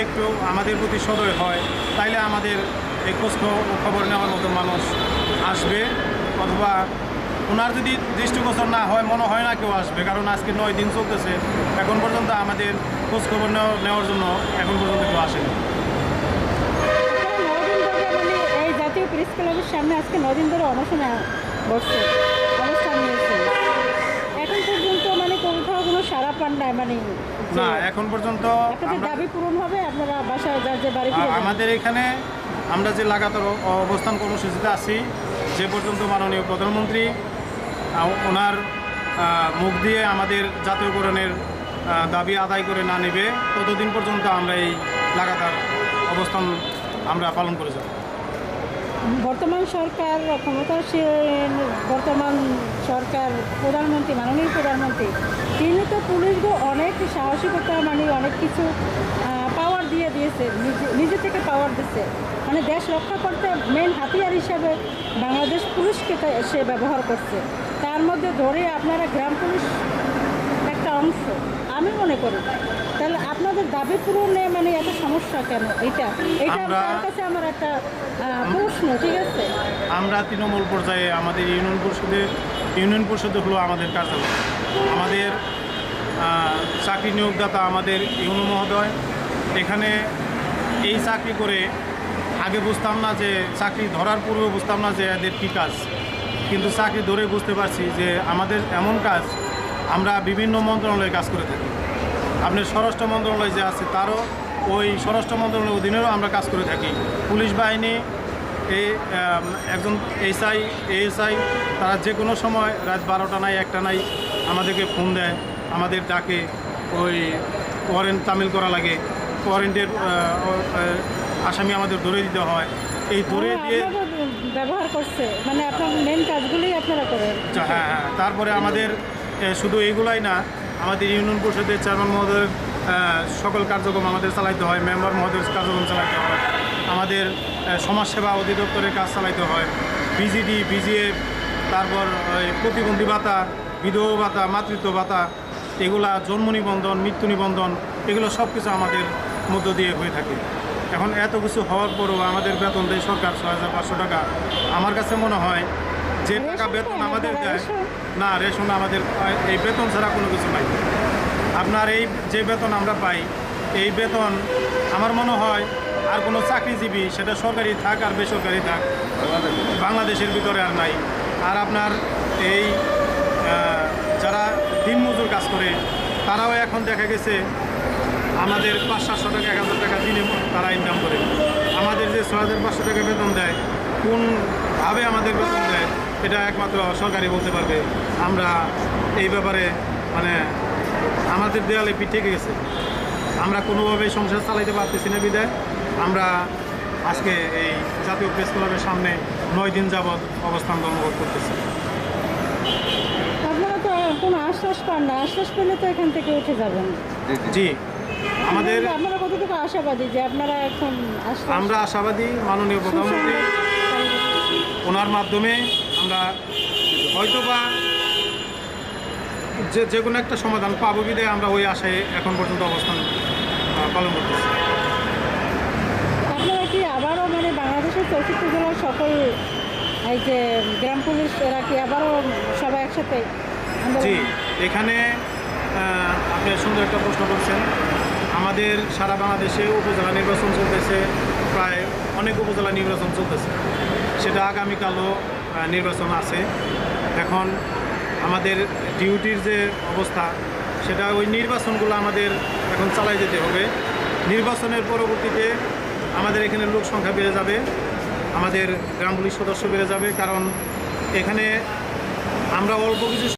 একটু আমাদের প্রতি সদয় হয়, তাইলে আমাদের এই খোঁজ খবর নেওয়ার মতো মানুষ আসবে। অথবা ওনার যদি দৃষ্টিগোচর না হয়, মনে হয় না কেউ আসবে, কারণ আজকে নয় দিন চলতেছে। এখন পর্যন্ত আমাদের খোঁজ খবর নেওয়া- নেওয়ার জন্য এখন পর্যন্ত কেউ আসেনি। জাতীয় সামনে আজকে নদিন ধরে অনশনে বসছে অবস্থান এখন পর্যন্ত মানে কোনো সারা পান নাই মানে না এখন পর্যন্ত দাবি পূরণ হবে আপনারা বাসায় যার যে বাড়ি ফিরে আ- যান। আমাদের এখানে আমরা যে লাগাতার অবস্থান কর্মসূচিতে আছি যে পর্যন্ত মাননীয় প্রধানমন্ত্রী ওনার মুখ দিয়ে আমাদের জাতীয়করণের দাবি আদায় করে না নেবে ততদিন পর্যন্ত আমরা এই লাগাতার অবস্থান আমরা পালন করে যাব বর্তমান সরকার ক্ষমতাসীন বর্তমান সরকার প্রধানমন্ত্রী মাননীয় প্রধানমন্ত্রী তিনি তো পুলিশকে অনেক সাহসিকতা মানে অনেক কিছু পাওয়ার দিয়ে দিয়েছে নিজে থেকে পাওয়ার দিচ্ছে। মানে দেশ রক্ষা করতে মেন হাতিয়ার হিসাবে বাংলাদেশ পুলিশকে সে ব্যবহার করছে। তার মধ্যে ধরে আপনারা গ্রাম পুলিশ একটা অংশ আমি মনে করি। তাহলে আপনাদের দাবি পূরণে মানে এত সমস্যা কেন? এটা এটা আমরা- কাছে আমার একটা প্রশ্ন ঠিক আছে? আমরা তৃণমূল পর্যায়ে আমাদের ইউনিয়ন পরিষদে ইউনিয়ন পরিষদে হলো আমাদের কার্যালয়। আমাদের চাকরি নিয়োগদাতা আমাদের ইউনো মহোদয়। এখানে এই চাকরি করে আগে বুঝতাম না যে চাকরি ধরার পূর্বে বুঝতাম না যে এদের কী কাজ। কিন্তু চাকরি ধরে বুঝতে পারছি যে আমাদের এমন কাজ আমরা বিভিন্ন মন্ত্রণালয়ে কাজ করে থাকি। আপনার স্বরাষ্ট্র মন্ত্রণালয় যে আছে তারও ওই স্বরাষ্ট্র মন্ত্রণালয়ের অধীনেও আমরা কাজ করে থাকি। পুলিশ বাহিনী এই একজন এসআই, এএসআই, তারা যে কোনো সময় রাত বারোটা নাই, একটা নাই আমাদেরকে ফোন দেয়। আমাদের ডাকে ওই ওয়ারেন্ট তামিল করা লাগে। ওয়ারেন্টের আসামি আমাদের ধরে দিতে হয়। এই ধরে দিয়ে ব্যবহার করছে। মানে আপনার মেন কাজগুলোই আপনারা করেন। আচ্ছা, হ্যাঁ হ্যাঁ তারপরে আমাদের শুধু এইগুলাই না আমাদের ইউনিয়ন পরিষদের চেয়ারম্যান মহোদয়ের সকল কার্যক্রম আমাদের চালাইতে হয় মেম্বার মহোদয়ের কার্যক্রম চালাইতে হয়। আমাদের সমাজসেবা অধিদপ্তরের কাজ চালাইতে হয়। বিজিডি বিজিএফ তারপর ওই প্রতিবন্ধী ভাতা বিধবা ভাতা মাতৃত্ব ভাতা এগুলা জন্ম নিবন্ধন মৃত্যু নিবন্ধন এগুলো সব কিছু আমাদের মধ্য দিয়ে হয়ে থাকে। এখন এত কিছু হওয়ার পরও আমাদের বেতন দেয় সরকার ছয় হাজার পাঁচশো টাকা। আমার কাছে মনে হয় যে টাকা বেতন আমাদের দেয়? না রেশন আমাদের এই বেতন ছাড়া কোনো কিছু নাই আপনার এই যে বেতন আমরা পাই এই বেতন আমার মনে হয় আর কোনো চাকরিজীবী সেটা সরকারি থাক আর বেসরকারি থাক বাংলাদেশের ভিতরে আর নাই। আর আপনার এই কাজ করে, তারাও এখন দেখা গেছে আমাদের পাঁচ সাতশো টাকা এক হাজার টাকা দিনে তারা ইনকাম করে। আমাদের যে ছয় হাজার পাঁচশো টাকা বেতন দেয় কোনভাবে আমাদের বেতন দেয়, এটা একমাত্র সরকারি বলতে পারবে। আমরা এই ব্যাপারে মানে আমাদের দেয়ালে পিঠ গেছে। আমরা কোনোভাবেই সংসার চালাইতে পারতেছি না বিদায়। আমরা আজকে এই জাতীয় প্রেস ক্লাবের সামনে নয় দিন যাবৎ অবস্থান ধর্মঘট করতেছি। কোনো আশ্বাস পান না। আশ্বাস পেলে তো এখান থেকে উঠে যাবেন। জি আমাদের আপনারা কতটুকু আশাবাদী যে আপনারা এখন আমরা আশাবাদী মাননীয় প্রধানমন্ত্রী ওনার মাধ্যমে আমরা হয়তোবা যে যে কোনো একটা সমাধান পাবো বিদায় আমরা ওই আশায় এখন পর্যন্ত অবস্থান পালন করতেছি। আপনারা কি আবারও মানে বাংলাদেশের চৌষট্টি জেলার সকল এই যে গ্রাম পুলিশ এরা কি আবারও সবাই একসাথে জি, এখানে আপনি সুন্দর একটা প্রশ্ন করছেন। আমাদের সারা বাংলাদেশে উপজেলা নির্বাচন চলতেছে, প্রায় অনেক উপজেলা নির্বাচন চলতেছে। সেটা আগামীকালও নির্বাচন আছে। এখন আমাদের ডিউটির যে অবস্থা, সেটা ওই নির্বাচনগুলো আমাদের এখন চালাই যেতে হবে। নির্বাচনের পরবর্তীতে আমাদের এখানে লোক সংখ্যা বেড়ে যাবে, আমাদের গ্রাম পুলিশ সদস্য বেড়ে যাবে, কারণ এখানে আমরা অল্প কিছু